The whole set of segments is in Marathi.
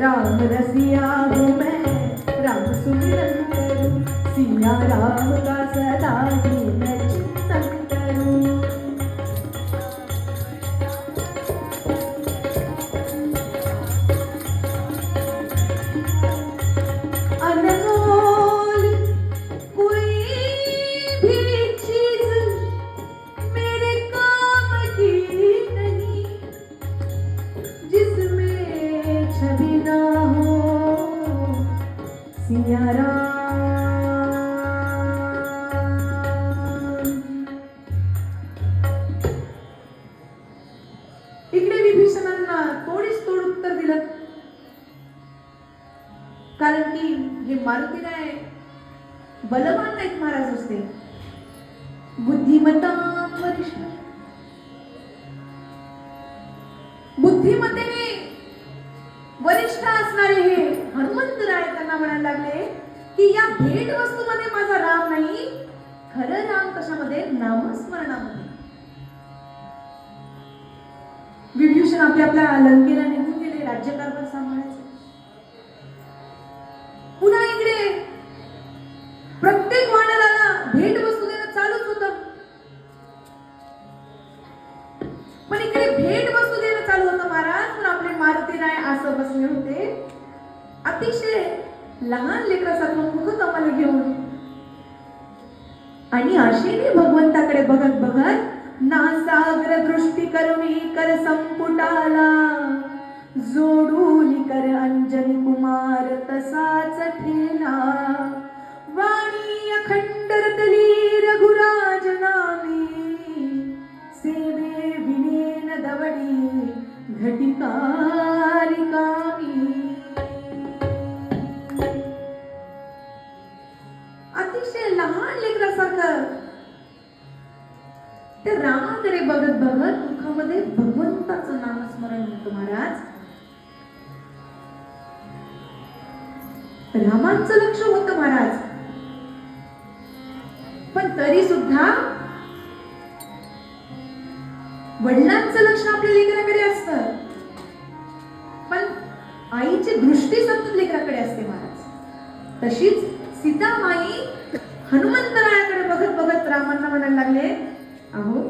राम रसिया हूँ मैं राम सुमिरन करूं सिया राम का सदा ही मैं इकडे विभीषणांना थोडीच तोड उत्तर दिलं कारण की हे मारुती नाही बलवान नाहीत महाराज असते बुद्धिमत्ता वरिष्ठ. बुद्धिमत्तेने वरिष्ठ असणारे हे त्यांना म्हणायला लागले की या भेट वस्तूमध्ये माझा राम नाही? खरं राम कशामध्ये? नामस्मरणामध्ये. विभीषण आपल्या आपल्या लंकेला निघून गेले राज्यकारभार सांभाळायचे. पुन्हा इकडे. प्रत्येक वानराला भेट वस्तू देणं चालूच होत. पण इकडे भेट वस्तू देणं चालू होतं महाराज. पण आपले मारुती राय असं बसले होते. अतिशय लहान लेकरासारखं मुखत आम्हाला घेऊन. आणि आशेने भगवंताकडे बघत बघत नासाग्र दृष्टी करुणी कर संपुटाला. जोडून कर अंजनी कुमार तसाच ठेला. वाणी अखंड रतली रघुराज नामी. सेवे विनेन दवडी घटिकारी अतिशय लहान लेकरासारखं. त्या रामाकडे बघत बघत मुखामध्ये भगवंताचं नामस्मरण होतं महाराज. रामांचं लक्ष होत महाराज. पण तरी सुद्धा वडिलांचं लक्ष आपल्या लेकराकडे असतं. पण आईची दृष्टी सतत लेकराकडे असते महाराज. तशीच सीता हनुमंतरायाकडे बघत बघत रामांना म्हणायला लागले अहो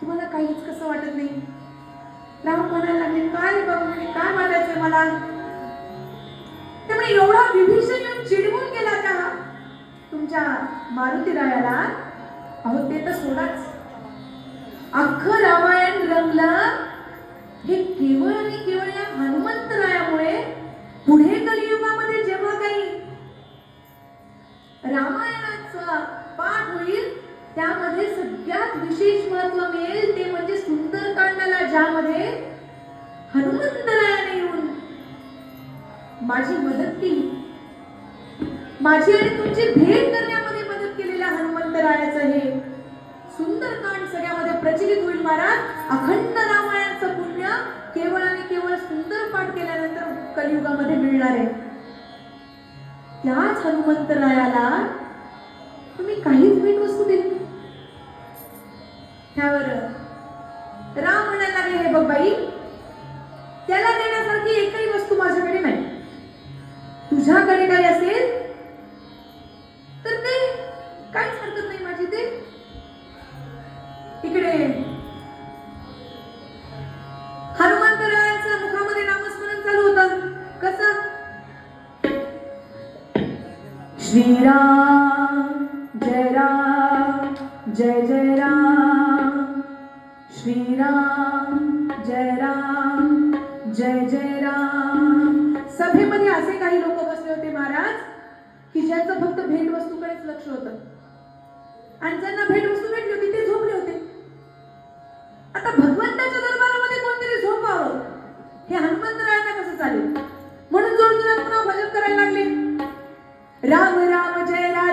तुम्हाला काहीच कसं वाटत नाही? राम म्हणायला लागले काय बाबा काय वाटायचंय मला? त्यामुळे एवढा विभीषण येऊन चिडवून गेला का? तुमच्या मारुती रायाला अहो ते तर सोडाच. अख्खं रामायण रंगलं. हे केवळ आणि केवळ या हनुमंतरायामुळे पुढे कली रामायणाचा पाठ होईल. त्यामध्ये सगळ्यात विशेष महत्त्व मिळेल ते म्हणजे सुंदरकांडाला ज्यामध्ये हनुमंतरायाने येऊन माझी मदत केली. माझी आणि तुमची भेट करण्यामध्ये मदत केलेल्या हनुमंतरायाचं हे सुंदरकांड सगळ्यामध्ये प्रचलित होईल महाराज. अखंड रामायणाचं पुण्य केवळ आणि केवळ सुंदर पाठ केल्यानंतर कलियुगामध्ये मिळणार आहे. त्याच हनुमंतरायाला तुम्ही काहीच भेटवस्तू दिली त्यावर राम म्हणायला लागले हे बघ बाई त्याला देण्यासारखी एकही वस्तू माझ्याकडे नाही. तुझ्याकडे काही असेल जय जय राम श्रीराम जय राम जय जय राम. सभेमध्ये असे काही लोक बसले होते महाराज की ज्यांचं फक्त भेटवस्तूकडेच लक्ष होतं. आणि ज्यांना भेटवस्तू भेटली होती ते झोपले होते. आता भगवंताच्या दरबारामध्ये कोणतरी झोपावं? हे हनुमंतरायांना कसं चालेल? म्हणून जोड पुन्हा भजन करायला लागले. राम राम जय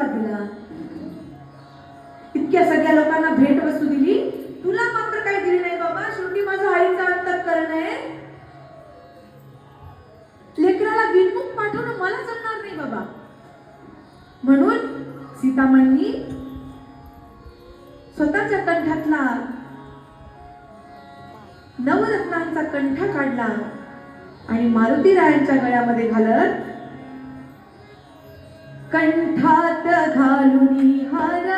असाच आशीर्वाद दिला इतक्या सगळ्या लोकांना भेट वस्तू दिली. तुला मात्र काही दिली नाही बाबा. शेवटी माझा आईचा अंतकरण आहे. लेकराला विनमुख पाठवणं मला जमणार नाही बाबा. म्हणून सीतामाईंनी स्वतःच्या कंठातला नवरत्नांचा कंठ काढला आणि मारुती रायांच्या गळ्यामध्ये घालत कंठात घालून हार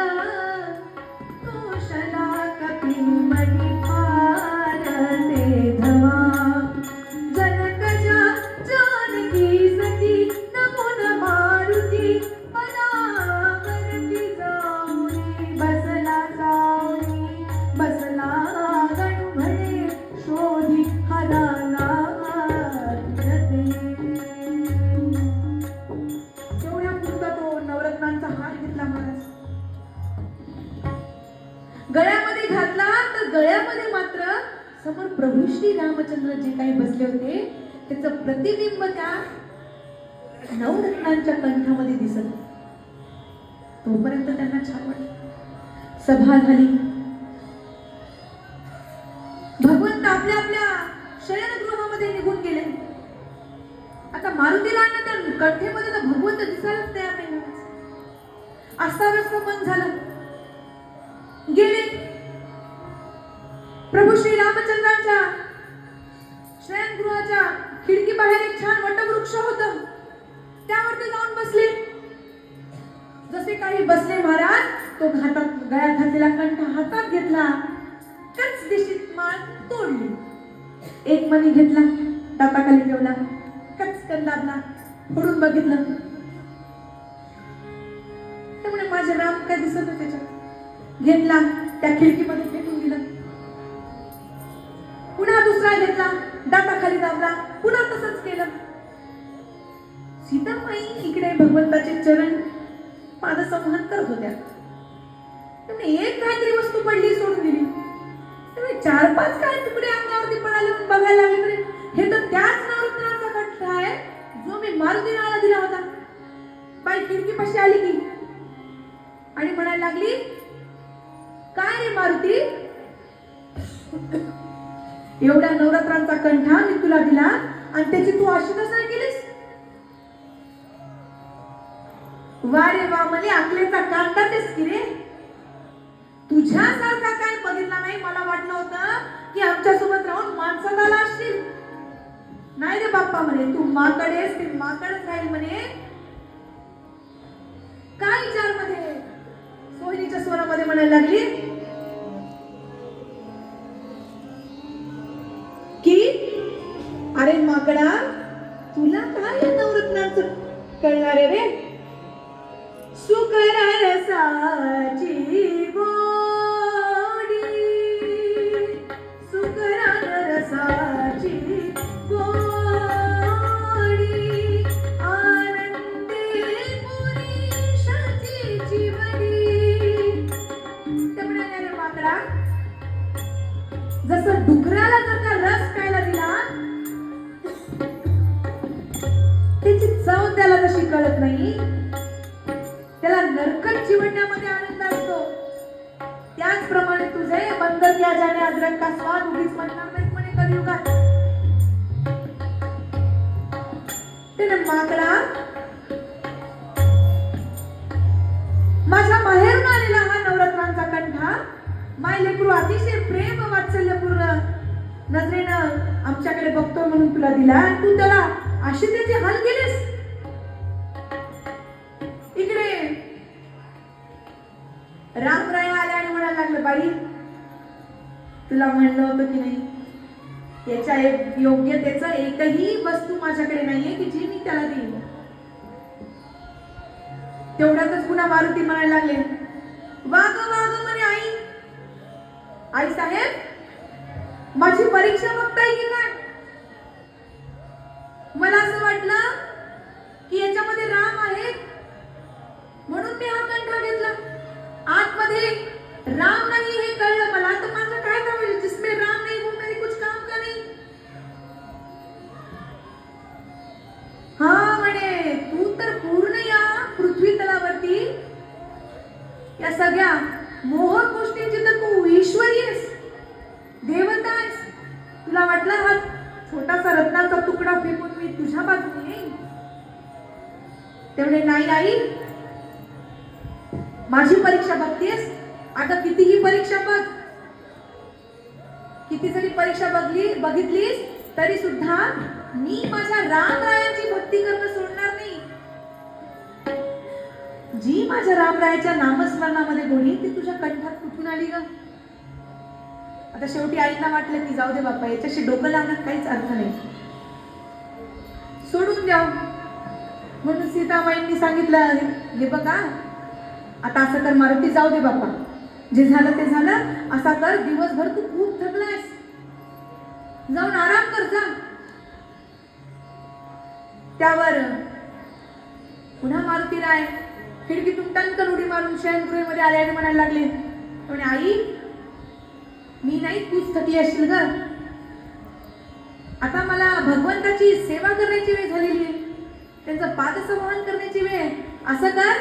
गळ्यामध्ये घातला तर गळ्यामध्ये मात्र समोर प्रभू श्री रामचंद्र जे काही बसले होते त्याचं प्रतिबिंब त्या नवरत्नांच्या कंठामध्ये दिसत. तोपर्यंत त्यांना छान वाटलं. सभा झाली. भगवंत आपल्या आपल्या शयनगृहामध्ये निघून गेले. आता मारुतीला त्या कंठेमध्ये तर भगवंत दिसायलाच तयार नाही. अस्ताव्यस्त मन झालं. गेले. प्रभू श्री रामचंद्रांच्या शयनगृहाच्या खिडकी बाहेर एक छान वटवृक्ष होत. त्यावरती जाऊन बसले. जसे काही बसले महाराज तो घातात गळ्यात घातलेला कंठ हातात घेतला. कच दिशीत माळ तोडली. एक मणी घेतला दाताखाली ठेवला कचकन दाबला फोडून बघितलं. त्यामुळे माझे राम काय दिसत होते त्याच्यात? घेतला. त्या खिडकीमध्ये फेकून दिलं. पुन्हा दुसरा घेतला. दाताखाली दाबला. पुन्हा तसंच केलं. सीतामाई इकडे भगवंताचे चरण पादसंहान करत होत्या. तुम्ही एक काहीतरी वस्तू पडली सोडून दिली. त्यामुळे चार पाच काय तुकडे अंगावरती पडाले म्हणून बघायला लागले तरी हे तर त्याच नवरत्नाचा कंठ आहे जो मी मारुतीला दिला होता. बाई खिडकी पाशी आली की आणि म्हणायला लागली काय रे मारुती? एवढ्या नवरात्रांचा कंठा मी तुला दिला आणि त्याची तू अशी कसं केलीस? वा रे वा म्हणजे अकलेचा कांदा तेच की रे. तुझ्यासारखा काय बघितला नाही मला वाटलं होतं की आमच्यासोबत राहून माणसं झाला असशील नाही रे बाप्पा म्हणे तू माकडेस ते माकडच राहील म्हणे. काय विचारमध्ये सोहिनीच्या स्वरामध्ये म्हणायला लागली की अरे माकडा तुला काय या नवरत्नाचं कळणार रे? सुकर रसाची कशी कळत नाही. त्याला नरकट चिवडण्यामध्ये आनंद असतो. त्याचप्रमाणे तुझे बंदर या जाणे अद्रक का स्वाद उगीच म्हणणार नाहीत म्हणे कलियुगात त्याने माकडा माझ्या माहेरून आलेला हा नवरत्नांचा कंठा माय लेकरू अतिशय प्रेम वात्सल्यपूर्ण नजरेनं आमच्याकडे बघतो म्हणून तुला दिला. तू त्याला अशी त्याची हाल केलीस? रामराय आले आणि म्हणायला लागले बाई तुला म्हणलं होतं की नाही याच्या एक योग्यतेचं एकही वस्तू माझ्याकडे नाहीये की जी मी त्याला देईन. तेवढ्यातच पुन्हा मारुती म्हणायला लागले वाग वाग म्हणे आई आई साहेब माझी परीक्षा बघताय की काय? मला असं वाटलं की याच्यामध्ये माझी परीक्षा बघतेस आता कितीही परीक्षा बघ. किती जरी परीक्षा बघली बघितलीस तरी सुद्धा मी माझ्या रामरायांची भक्ती करणं सोडणार नाही. जी माझ्या रामरायाच्या नामस्मरणामध्ये बोली ती तुझ्या कंठात कुठून आली ग? आता शेवटी आईला वाटलं की जाऊ दे बाप्पा याच्याशी डोकं लावण्यात काहीच अर्थ नाही. सोडून द्या म्हणून सीताबाईंनी सांगितलं हे बघा आता असं कर मारुती जाऊ दे बाप्पा. जे झालं ते झालं. असा कर दिवसभर तू खूप थकलायस. जाऊन आराम कर जा. त्यावर पुन्हा मारुती राय खिडकीतून टणकन उडी मारून शयनगृहीमध्ये आले आणि म्हणायला लागले. म्हणे आई मी नाही तूच थकली असशील ग. आता मला भगवंताची सेवा करण्याची वेळ झालेली त्यांचं पादसंवहन करण्याची वेळ असं कर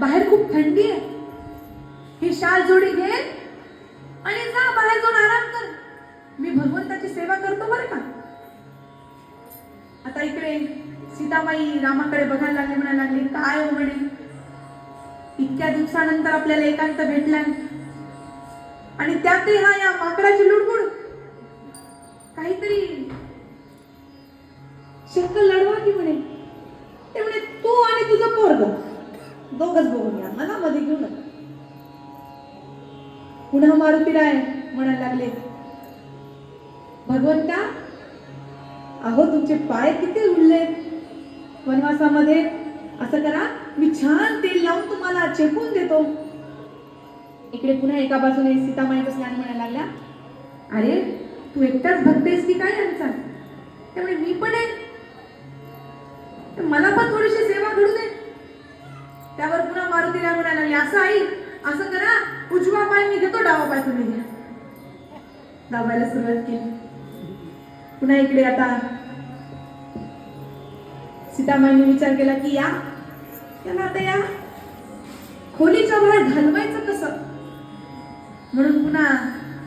बाहेर खूप थंडी आहे. ही शाल जोडी घे आणि जा बाहेर जाऊन आराम कर. मी भगवंताची सेवा करतो बरं का? आता इकडे सीताबाई रामाकडे बघायला लागले म्हणायला लागले काय हो म्हणे? इतक्या दिवसानंतर आपल्याला एकांत भेटलाय. आणि त्यातही हा या माकडाची लुडबुड. काहीतरी शंकर लढवा पुन्हा मारुती राय म्हणायला लागले. भगवंता अहो तुमचे पाय किती उरले वनवासामध्ये असं करा मी छान तेल लावून तुम्हाला चेपून देतो. इकडे पुन्हा एका बाजूने सीतामाई स्नान म्हणायला लागल्या. अरे तू एकटाच भक्तेस की काय यांचा? त्यामुळे मी पण आहे. तर मला पण थोडीशी सेवा घडू दे. त्यावर पुन्हा मारुतीला म्हणायला लागली असं आई असं करा उजवा पाय मी घेतो डावा पाय तुम्ही घ्या. दाबायला सुरुवात केली. पुन्हा इकडे आता. सीतामाईने विचार केला की या त्याला आता या. खोलीच्या बाहेर घालवायचं कसं? म्हणून पुन्हा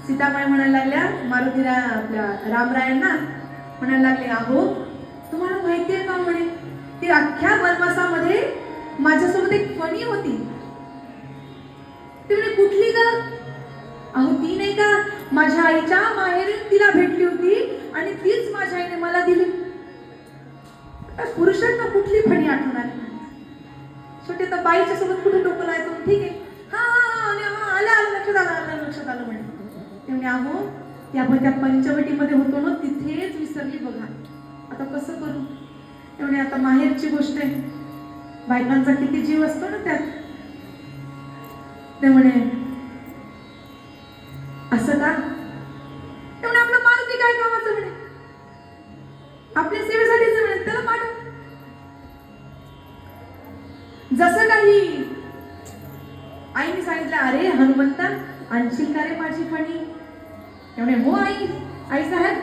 सीतामाई म्हणायला लागल्या मारुतीला आपल्या रामरायांना म्हणायला लागले अहो तुम्हाला माहिती आहे का म्हणे? ती अख्ख्या वनवासामध्ये माझ्यासोबत एक फणी होती. ती म्हणे कुठली ग अहो ती नाही का? माझ्या आईच्या माहेरून तिला भेटली होती आणि तीच माझ्या आईने मला दिली. पुरुषांना कुठली फणी आठवण आली शेवटी तर बाईच्या सोबत कुठे डोकं लायचं ठीक आहे. हा हा हा आणि आलं आलं लक्षात आलं आलं लक्षात आलं म्हणे. तेवढे अहो ते आपण त्या पंचवटीमध्ये होतो ना तिथेच विसरली बघा. आता कसं करू? ते आता माहेरची गोष्ट आहे. बायकांचा किती जीव असतो ना त्यात. ते म्हणे असं का? ते म्हणे आपलं मारुती काय कामाचं म्हणे? आपल्या सेवेसाठीच म्हणे त्याला पाठव. जसं काही आईने सांगितलं अरे हनुमंता आणशील का रे माझी फणी? त्यामुळे हो आई आई साहेब.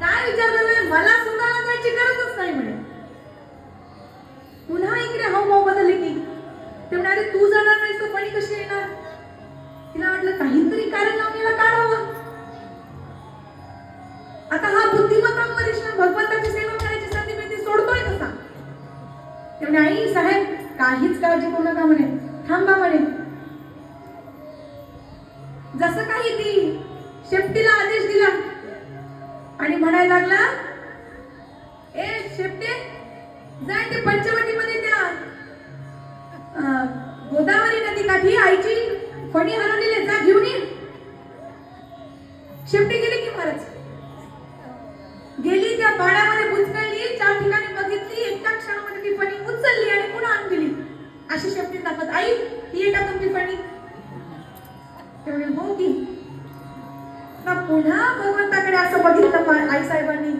काय विचार मला सुद्धा जायची गरजच नाही म्हणे. पुन्हा इकडे हावभाव बदलले की? ते म्हणाले तू जाणार नाहीस तर फणी कशी येणार? तिला वाटलं काहीतरी कारण लावून याला काढावं. आता हा बुद्धिमत्ता वरिष्ठ भगवंताची सेवा करायची संधी मिळते सोडतोय कसा? ते म्हणे आई साहेब काहीच काळजी करू नका म्हणे. थांबा म्हणे. जसं काही ती शेपटीला आदेश दिला आणि म्हणायला लागला पुन्हा भगवंताकडे असं बघितलं आई साहेबांनी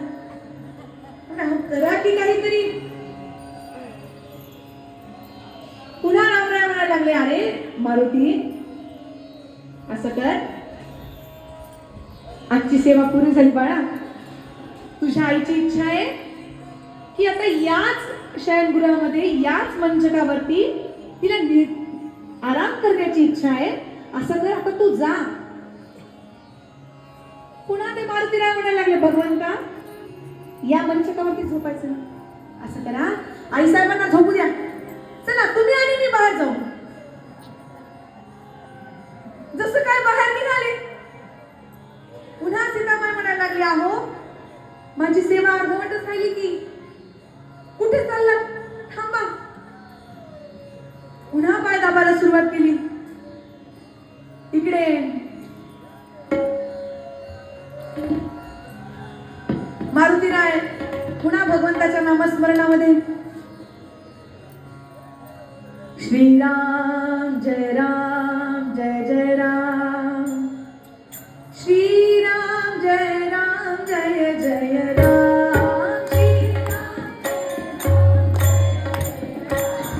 करा की काहीतरी. पुन्हा रामराय म्हणायला लागले अरे मारुती असं कर. आजची सेवा पूर्ण झाली बाळा. तुझ्या आईची इच्छा आहे की आता याच शयनगृहामध्ये याच मंचकावरती तिला आराम करण्याची इच्छा आहे. असं कर आता तू जा. पुन्हा ते मारुतीराय म्हणायला लागले? भगवंता या मंचकावरती झोपायचं. असं करा. आई साहेबांना झोपू द्या. चला तुम्ही आणि मी बाहेर जाऊ. जसं काय बाहेर निघाले. पुन्हा सीतामाय म्हणायला लागली आहो माझी सेवा अर्धवटच राहिली की. कुठे चालला थांबा. पुन्हा पाय दाबायला सुरुवात केली.